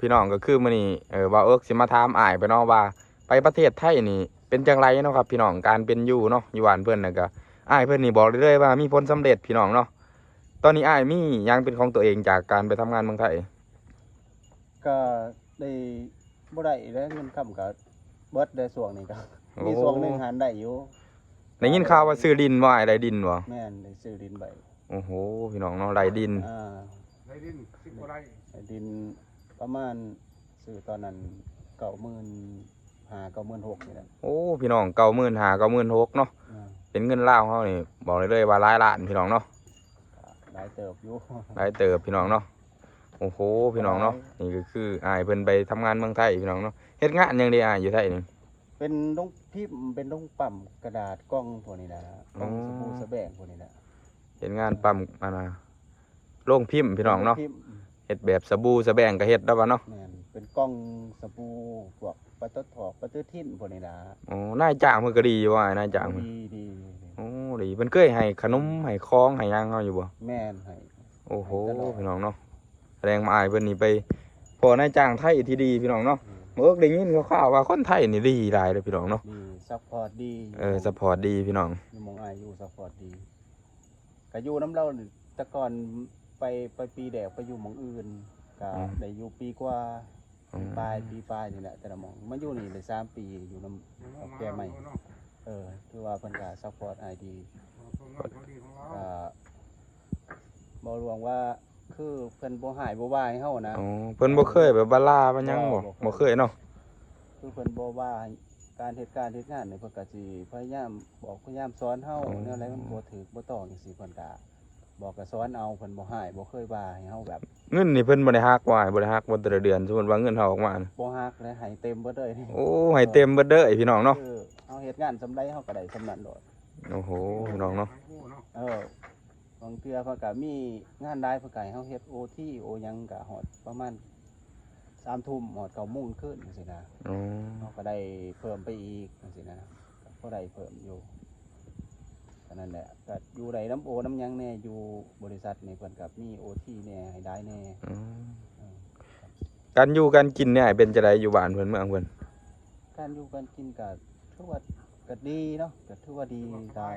พี่น้องก็คือมื้อนี้เออว่าเอิกสิมาถามอ้ายไปเนาะว่า ไปประเทศไทยนี่เป็นจังไรเนาะครับพี่น้องการเป็นอยู่เนาะอยู่บ้านเพิ่นน่ะก็อ้ายเพิ่นนี่บอกเลยๆว่ามีผลสำเร็จพี่น้องเนาะตอนนี้อ้ายมีหยังเป็นของตัวเองจากการไปทำงานเมืองไทย ก็ได้บ่ได้แล้วเงินค้ำก็เบิดได้ส่วงนี้ก็โอ้มีส่วงหนึงหันได้อยู่ได้ยินข่าวว่าซื้อดินว่าอ้ายได้ดินบ่แม่นได้ซื้อดินใบโอ้โหพี่น้องเนาะได้ดินอ่าในดินสิบกว่าไร่ได้ดิน ประมาณซื้อตอนนั้นเก้าหมื่นห้าเก้าหมื่นหกนี่แหละโอ้พี่น้องเก้าหมื่นหาเก้าหมื่นหกเนาะอ่าเป็นเงินลาวเฮานี่บอกเลยเลยว่าหลายล้านพี่น้องเนาะก็หลายเติบอยู่ หลายเติบพี่น้องเนาะโอ้โหพี่น้องเนาะนี่ก็คืออ้ายเพิ่นไปทำงานเมืองไทยพี่น้องเนาะเฮ็ดงานหยังได้อ้ายอยู่ไทยนี่ เป็นลงพิมพ์เป็นลงปั๊มกระดาษกล้องพวกนี้นะกล้องอ๋อสบู่สแบงพวกนี้นะเฮ็ดงานปั๊มอันน่ะโรงพิมพ์พี่น้องเนาะพิมพ์ เฮ็ดแบบสบู่สแบงก็เฮ็ดได้วบ่เนาะแม่นเป็นกล้องสบู่พวกปลาตดถอกปลาตื้อทิ้นพวกนี้นะอ๋อนายจ้างเพิ่นก็ดีอยู่ว่าอ้ายนายจ้างเพิ่นดีดีดีโอ้ดีเพิ่นเคยให้ขนมให้ของให้หยังเฮาอยู่บ่แม่นให้ โอ้โหให้ตลอด พี่น้องเนาะแสดงมาอ้ายเพิ่นนี่ไปพอนายจ้างไทยที่ดีพี่น้องเนาะเมื่อได้ยินข่าวๆว่าคนไทยนี่ดีหลายเลยพี่น้องเนาะดีซัพพอร์ตดีเออซัพพอร์ตดีพี่น้อง อยู่หมองอายุซัพพอร์ตดีก็อยู่น้ำเล่านี่แต่ก่อน ไปไปปีแดกไปอยู่หมองอื่นก็ได้อยู่ปีกว่าอืมปลายปีปลายนี่แหละแต่ละหมองมาอยู่นี่ได้สามปีอยู่น้ำเอาแก้ใหม่ เออคือว่าเพิ่นก็ซัพพอร์ตไอดีก็บ่รวงว่าคือเพิ่นบ่หายบ่ว่าให้เฮานะ อ๋อเพิ่นบ่เคยแบบบาลาบ่หยังบ่บ่บ่เคยเนาะคือเพิ่นบ่ว่าให้การเฮ็ดการเฮ็ดงานเนี่ยเพิ่นก็สิพยายามบอกพยายามสอนเฮาแนวอะไรมันบ่ถูกบ่ต้องจังซี่เพิ่นก็ บอกก็สอนเอาเพิ่นบ่หายบ่เคยว่าให้เฮาแบบเงินนี่เพิ่นบ่ได้ฮักว่าบ่ได้ฮักบ่แต่ละเดือนสมมุติว่าเงินเฮาออกมาน่ะบ่ฮักและให้เต็มเบิดเลยนี่โอ้ให้เต็มเบิดเด้อไอ้พี่น้องเนาะคือเฮาเฮ็ดงานสำใดเฮาก็ได้สำนั้นโดดโอ้โหพี่น้องเนาะเออบางเทื่อเพิ่นก็มีงานได้เพิ่นก็ให้เฮาเฮ็ด OT โอหยังก็ฮอดประมาณ3ทุ่มฮอด9:00นขึ้นจังซี่นะอ๋อเราก็ได้เพิ่มไปอีกจังซี่นะก็ได้เพิ่มอยู่ ก็นั่นแหละก็อยู่ได้น้ำโอน้ำหยังแน่อยู่บริษัทนี่เพิ่นกับมีโอทีแน่ให้ได้แน่อืมเออการอยู่การกินเนี่ยเป็นจังไดอยู่บ้านเพิ่นเมืองเพิ่นการอยู่การกินก็ถือว่าก็ดีเนาะก็ถือว่าดีได้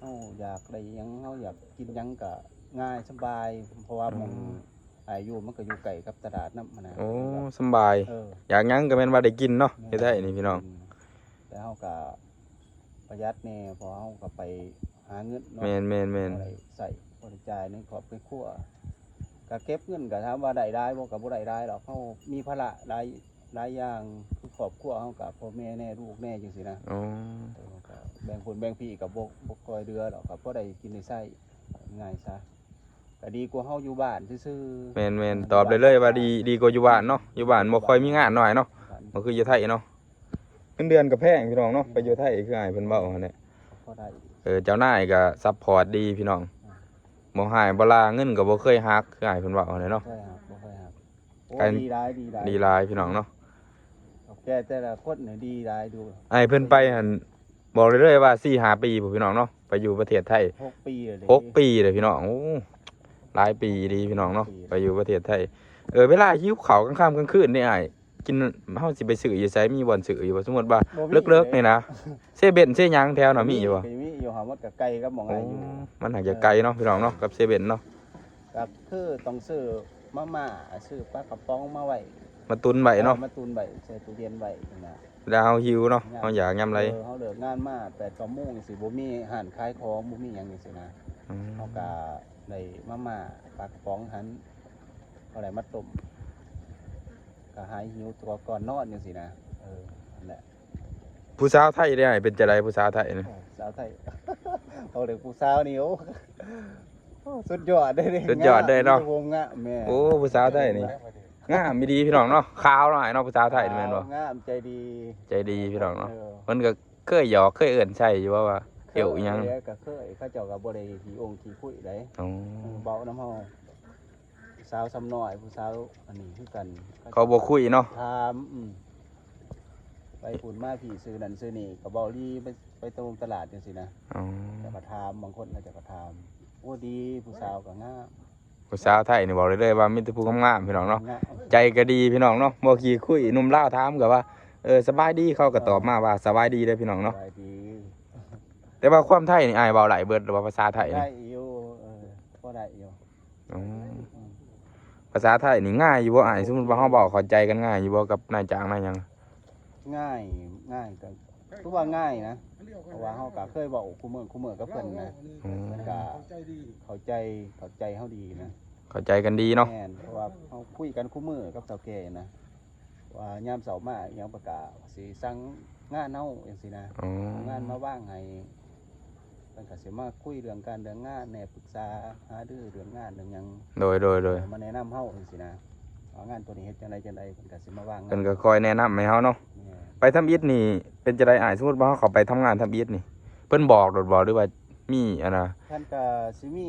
เฮาอยากได้หยังเฮาอยากกินหยังก็ง่ายสบาย เพราะว่าหมองอายุมันก็อยู่ใกล้กับตลาดน้ำมันนะโอ้สำบาย เอออยากหยังก็แม่นว่าได้กินเนาะเฮ็ดได้นี่พี่น้องแต่เฮาก็ ประหยัดแน่เพอเฮาก็ไปหาเงินเนาะแม่นแม่นแม่นบ่ได้ใส่บริจายในครอบครัวก็เก็บเงินก็ถามว่าได้ได้บ่ก็บ่ได้ได้หรอกเฮามีภาระหลายหลายอย่างคือครอบครัวเฮากับพ่อแม่แน่ลูกแน่จังซี่นะอ๋อแต่ว่าก็แบ่งผลแบ่งพี่ก็บ่บ่ค่อยเดือหรอกก็บ่ได้กินได้ใช้ง่ายซะก็ดีกว่าเฮาอยู่บ้านซื่อๆแม่นแม่นตอบเลยเลยว่าดีดีกว่าอยู่บ้านเนาะอยู่บ้านบ่ค่อยมีงานหน่อยเนาะบ้านบ่คืออยู่ไทยเนาะเงินเดือนก็แพงพี่น้องเนาะไปอยู่ไทยคืออ้ายเพิ่นเว้าหั่นแหละพอได้เออเจ้านายก็ซัพพอร์ตดีพี่น้องบ่หายบ่ลาเงินก็บ่เคยฮักคืออ้ายเพิ่นเว้าหั่นแหละเนาะใช่ครับบ่ค่อยครับโอ้การ ดีหลายดีหลายดีหลายพี่น้องเนาะแกแต่ละคนเนี่ยดีหลายดูไอ้ายเพิ่นไปหั่นบอกเลยเลยว่า4 5ปีพุ่นพี่น้องเนาะไปอยู่ประเทศไทย หกปีเลยหกปีเลยพี่น้องโอ้หลายปีดีพี่น้องเนาะปี ไปอยู่ประเทศไทย เออ เวลาหิวข้าวกลางค่ำกลางคืนนี่อ้าย กินเฮาสิไปซื้ออยู่ไสมีบ่อนซื้ออยู่บ่สมมุติว่าบ่มี เลิกๆนี่นะเซเว่นเซหยังแถวน่ะมีอยู่บ่มีอยู่หาว่ากับไก่กับหมองโอ้อะไรอยู่มันอาจจะไกลเนาะพี่น้องเนาะกับเซเว่นเนาะก็คือต้องซื้อมาม่าซื้อปลากระป๋องมาไว้มาตุนไว้เนาะอมาตุนไว้ใส่ตู้เย็นไว้นะเวลาเฮาหิวเนาะเฮาอยากยามไรเออเขาเลิกงานมาแปดกโมงสิบ่มีอาหารขายของบ่มีหยังจังซี่นะอืมเขาก็ได้มาม่าปลากระป๋องหันเอาได้มาต้ม ก็หายหิวตัวก่อนนอนจังซี่นะเออนั่นแหละผู้สาวไทยได้อ้ายเป็นจังไดผู้สาวไทยนี่โอ้สาวไทย เอาเด็กผู้สาวนี่โอ้โอ้สุดยอดได้เลยสุดยอดเลยเนาะวงงะแม่โอ้ผู้สาวไทยนี่งามมีดีพี่น้องเนาะขาวหน่อยเนาะผู้สาวไทยนี่แม่นบ่งามใจดี ใจดีพี่น้องเนาะออเพิ่นก็เคยหยอกเคยเอิ้นใช่อยู่ว่าว่าเกี่ยวอิหยังเคก็เคยเขาเจ้าก็บ่ได้ขี่องค์ขี่คุยได้อ๋อเบาน้ำเฮาผู้ สาวซ้ำน้อย ผู้สาวอันนี้คือกันเขาบ่คุยเนาะถามอืมไปปุ่นมาผีซื้อนั่นซื้อนี่ก็เบาลีไปไปตรงตลาดจังซี่นะอ๋อแต่ก็ถามบางคนเขาจะก็ถามโอ้ดีผู้สาวก็งามผู้สาวไทยนี่บอกเลยเลยว่ามีแต่ผู้งามๆพี่น้องเนาะง่ายใจก็ดีพี่น้องเนาะบ่ขี้คุยหนุ่มลาวถามก็ว่าเออสบายดีเขาก็ตอบมาว่าสบายดีเด้อพี่น้องเนาะสบายดีแต่ว่าความไทยนี่อายเว้าหลายเบิดหรือว่าภาษาไทยนี่ได้อยู่เออก็ได้อยู่อ๋อ ภาษาไทยนี่ง่ายอยู่บ่อายสมมุติว่าเฮาบอกเข้าใจกันง่ายอยู่บ่กับนายจ้างนายหยังง่ายง่ายก็คือว่าง่ายนะเพราะว่าเฮาก็เคยบอกคู่มือคู่มือกับเพิ่นนะอืมเพิ่นก็เข้าใจเข้าใจเฮาดีนะเข้าใจกันดีเนาะแม่นเพราะว่าเฮาคุยกันคู่มือกับเฒ่าแก่นะว่ายามเสาร์มาอิหยังประกาศสิสั่งงานเฮาจังซี่นะ อ๋อเอางานมาว่างให้เพิ่นก็สิมาคุยเรื่องการเรื่องงานแหน่ปรึกษาหาดื้อเรื่องงานเรื่องหยังโดยโดยโดยมาแนะนำเฮาจังซี่นะเอางานตัวนี้เฮ็ดจังไดจังไดเพิ่นก็สิมาว่างงาเพิ่นนก็คอยแนะนำให้เฮาเนาะแม่นไปทำอิฐนี่ เป็นจะได้อายสมมุติว่าเฮาเข้าไปทำงานทำอิฐนี่ เพิ่นบอกโดดบอกหรือว่ามีอันน่ะท่านก็สิมี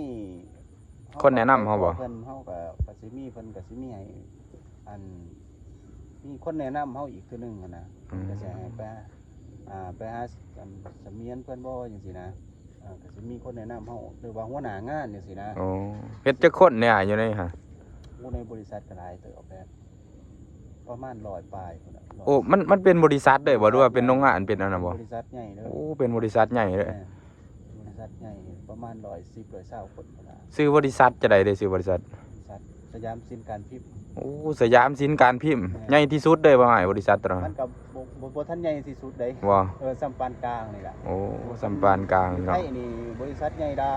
คนแนะนำเฮาบ่เพิ่นเฮาก็ก็สิมีเพิ่นก็สิมีให้อันมีคนแนะนำเฮาอีกคือหนึงหั้นนะเพิ่นก็สิให้ไปอ่าไปหาอันสำเมียนเพิ่นบ่จังซี่นะ อ่าก็สิมีคนแนะนำเฮาหรือว่าหัวหน้างานจังซี่นะอ๋อเฮ็ดจักคนเนี่ยอยู่ในฮะผู้ในบริษัทก็หลายเติบแบบประมาณ100ปลายพุ่นน่ะ100โอ้ มันมันเป็นบริษัทเด้อบ่หรือว่าเป็นโรงงานเป็นอันน่ะบ่บริษัทใหญ่เด้อโอ้เป็นบริษัทใหญ่เด้อแม่บริษัทใหญ่ประมาณ110 120คนพุ่นน่ะซื้อบริษัทจะได้เด้อซื้อบริษัทบริษัทสยามสินการพิมพ์ โอ้สยามสินการพิมพ์ใหญ่ที่สุดเด้อบ่อ้ายบริษัทตัวมันั้นนก็บ่บ่บ่ทันใหญ่ที่สุดเด้ว่าเออสัมปานกลางนี่ล่ะโอ้สัมปานกลางไทเนาะยนี่บริษัทใหญ่ได้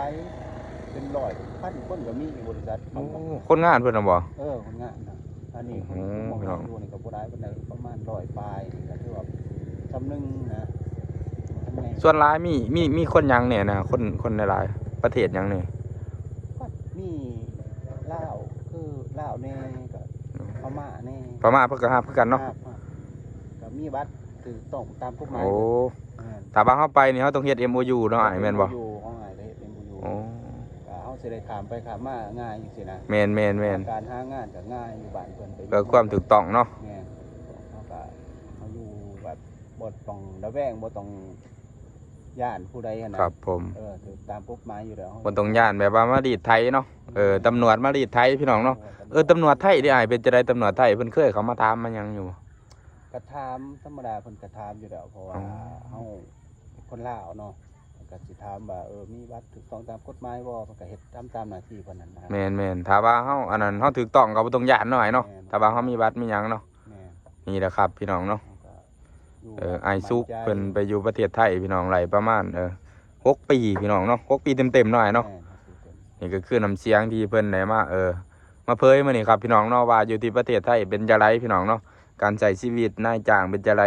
เป็นร้อยพันคนก็มีบริษัทโอ้คนงานเพิ่นน่ะบ่เออคนงานนะอันนี้อืมมองพี่น้องดูนี่ก็บ่ได้ปานใดประมาณร้อยปลายนี่ก็ถือว่าจำหนึงนะทำไงส่วนหลายมีมีมีคนหยังเนี่ยนะคนคนในหลายประเทศหยังนี่ก็มีลาว คือลาวแน่ก็พม่าแน่พม่าเพิ่นก็ฮับคือกันเนาะครับก็มีบัตรคือต้องตามกฎหมายโอ้แม่นถ้าว่าเฮาไปนี่เฮาต้องเฮ็ด MOU เนาะอ้ายแม่นบ่อยู่ห้องไหนได้เป็นอยู่โอ้ก็เฮาสิได้ขามไปขามมาง่ายจังซี่นะแม่นแม่นแม่นการหางานก็ง่ายอยู่บ้านเพิ่นไปก็ความถูกต้องเนาะแม่นเขาก็เขาอยู่แบบบ่ต้องระแวงบ่ต้อง ย่านผู้ใดหั้นนะครับ ผมเออถูกตามกฎหมายอยู่แล้วบ่ต้องย่านแบบว่ามารีดไทยเนาะเออตำรวจมารีดไทยพี่น้องเนาะเออตำรวจไทยที่อ้ายเป็นจะได้ตำรวจไทยเพิ่นเคยเขามาถามมาหยังอยู่บ่กระทามธรรมดาเพิ่นกระทามอยู่แล้วเพราะว่าอ๋อ เฮาคนลาวเนาะเพิ่นก็สิถามว่าเออมีบัตรถูกต้องตามกฎหมายบ่เพิ่นก็เฮ็ดตามตามหน้าที่เพิ่นนั่นนะ แม่นแม่นถ้าว่าเฮาอันนั้นเฮาถูกต้องก็บ่ต้องย่านหน่อยเนาะถ้าว่าเฮามีบัตรมีหยังเนาะแม่นนี่แหละครับ พี่น้องเนาะ เขาก็ยู่เออไอซุกมั่ใจเพิ่นไปอยู่ประเทศไทยพี่น้องไหลประมาณเออหกปีพี่น้องเนาะหกปีเต็มๆหน่อยเนาะแม่เขาสิเป็นนี่ก็คือน้ำเสียงที่เพิ่นได้มาเออ มาเผยมานี่ครับพี่น้องเนาะว่าอยู่ที่ประเทศไทยเป็นจะไรพี่น้องเนาะการใช้ชีวิตนายจ้างเป็นจะไร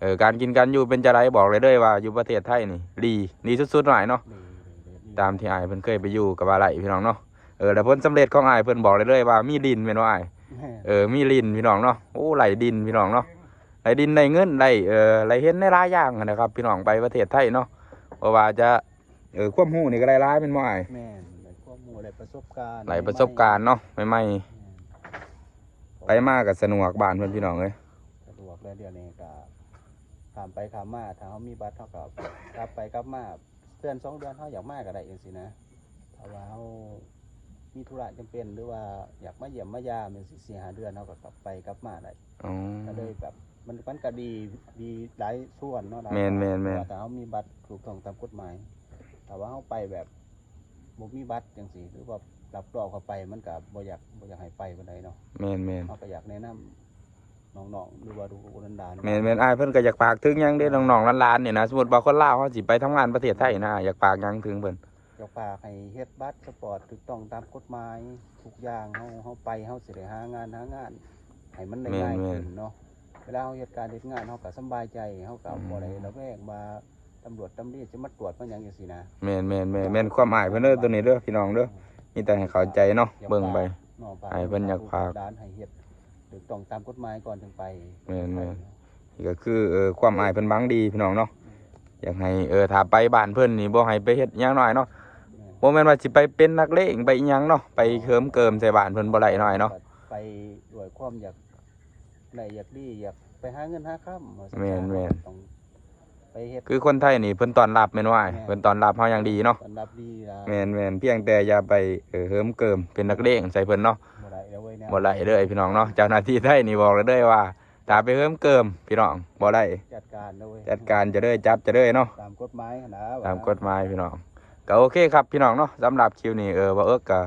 เออการกินการอยู่เป็นจะไรบอกเลยเด้อว่าอยู่ประเทศไทยนี่ดีดีสุดๆหน่อยเนาะดีดีดีตามที่อายเพิ่นเคยไปอยู่กับว่าไรพี่น้องเนาะเออแล้วผลสำเร็จของอายเพิ่นบอกเลยเด้อว่ามีดินแม่นว่าอายแม่นเออมีลินพี่น้องเนาะโอ้ไหลดินพี่น้องเนาะ ไหลดินได้เงินได้เออไหลเห็นได้หลายอย่างอะนะครับพี่น้องไปประเทศไทยเนาะเพราะว่าจะเออความรู้นี่ก็ได้หลายเป็นบ่อายแม่นได้ข้อมูลได้ประสบการณ์ไหลประสบการณ์เนาะใหม่แม่นๆไปมาก็สนุกบ้านเพื่อนพี่น้องเอ้ยสะดวกแล้วเดี๋ยวนี้ก็ขามไปขามมาถ้าเขามีบัตรเท่ากับกลับไปกลับมาเดือนสองเดือนเขาอยากมาก็ได้เองสินะถ้าว่าเขามีธุระจำเป็นหรือว่าอยากมาเยี่ยมมายามเป็นสิสี่หาเดือนเขาก็กลับไปกลับมาได้อ๋อก็เลยแบบ มันมันก็ดีดีหลายส่วนเนาะหลายแม่นแม่นแม่น แต่เขามีบัตรถูกต้องตามกฎหมาย แต่ว่าเขาไปแบบบ่มีบัตรจังสีหรือว่ารับรองเข้าไปมันก็บ่อยากบ่อยากให้ไปปานใดเนาะแม่นแม่นเขาก็อยากแนะนำน้องๆหรือว่าดูคนดานๆแม่นแม่นอ้ายเพิ่นก็อยากฝากถึงหยังเด้น้องๆหลานๆเนี่ยนะสมมุติว่าคนลาวเขาสิไปทำงานประเทศไทยนะอยากฝากหยังถึงเพิ่นอยากฝากให้เฮ็ดบัตรสปอร์ตถูกต้องตามกฎหมายทุกอย่างเฮาเฮาไปเฮาสิได้หางานหางานให้มันได้ง่ายขึ้นเนาะเวลาเฮาเฮ็ดการเฮ็ดงานเฮาก็สำบายใจเฮาก็บ่ได้ระแวงมาตำรวจตำรวจจะมาตรวจมาหยังจังซี่นะแม่นแม่นแม่นแม่นความอ้ายเพิ่นเด้อตัวนี้เด้อพี่น้องเด้อมีแต่ให้เข้าใจเนาะเบิ่งไปน้องฝากให้เพิ่นอยากฝากด้านให้เฮ็ดถูกต้องตามกฎหมายก่อนถึงไปแม่นแม่นนี่ก็คือเออความอ้ายเพิ่นหวังดีพี่น้องเนาะอยากให้เออถ้าไปบ้านเพิ่นนี่บ่ให้ไปเฮ็ดหยังน้อยเนาะแม่นบ่แม่นว่าสิไปเป็นนักเลงไปอิหยังเนาะไปเคิมเกิมใส่บ้านเพิ่นบ่ได้น้อยเนาะ ไปด้วยความอยาก ได้อยากดีอยากไปหาเงินหาค่ำว่าซั่แม่นแม่น ต้องไปเฮ็ดคือคนไทยนี่เพิ่นต้อนรับแม่นว่าแม่นเพิ่นต้อนรับเฮาอย่างดีเนาะต้อนรับดีล่ะแม่นแม่นเพียงแต่อย่าไปเออเฮิมเกิมเป็นนักเลงใส่เพิ่นเนาะ บ่ได้แล้วเว้ยแนวบ่ได้เด้อพี่น้องเนาะเจ้าหน้าที่ไทยนี่บอกเลยเด้อว่าถ้าไปเฮิมเกิมพี่น้องบ่ได้จัดการแล้วเว้ยจัดการจะเด้อจับจะเด้อเนาะตามกฎหมายหั่นนะว่ตามกฎหมายพี่น้องก็โอเคครับพี่น้องเนาะสำหรับคิวนี้เออว่าเอิกก็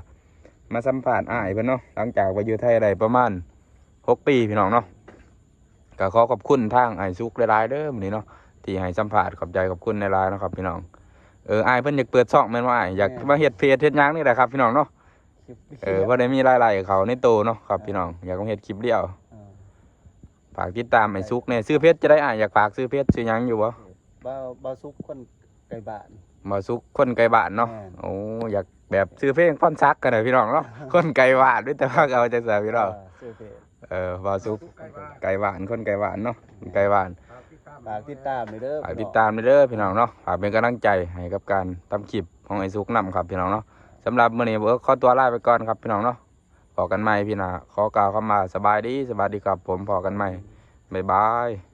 มาสัมภาษณ์อ้ายเพิ่นเนาะหลังจากไปอยู่ไทยได้ประมาณห กปีพี่น้องเนาะก็ขอขอบคุณทางไอ้ายซุกหลายๆเด้อมื้อนี้เนาะที่ให้สัมภาษณ์ขอบใจขอบคุณหลายๆเนาะครับ พี่น้องเอออ้ายเพิ่นอยากเปิดช่องแม่นว่าอ้ายอยากมาเฮ็ดเพจเฮ็ดหยังนี่แหละครับ พี่น้องเนาะคลิปเออบ่ได้มีรายได้เขาในโตเนาะครับพี่น้องอยากมาเฮ็ดคลิปเดียวเออฝากติดตามไอ้ซุกเนี่ยซื้อเพจจะได้อ้ายอยากฝากซื้อเพจซื้อหยังอยู่บ่บ่าวบ่าวสุกคนไกลบ้านมาซุกคนไกลบ้านเนาะแม่นโอ้อยากแบบซื้อเพลงพ่อนซักกันเลยพี่น้องเนาะคนไกลบ้านด้วยแต่ว่าเอาใจใส่พี่น้องเออซื้อเพจ เออมาซุกไกลบ้านคนไกลบ้านเนาะไกลบ้านฝากติดตามหน่อยเด้อฝากติดตามด้วยเด้อพี่น้องเนาะฝากเป็นกำลังใจให้กับการทำคลิปของไอ้ซุกนํครับพี่น้องเนาะสำหรับมื้อนี้เบิร์ขอตัวลาไปก่อนครับพี่น้องเนาะพอกันใหม่พี่นาขอกล่าวคำว่าสบายดีสบายดีครับผมพอกันใหม่บ๊ายบาย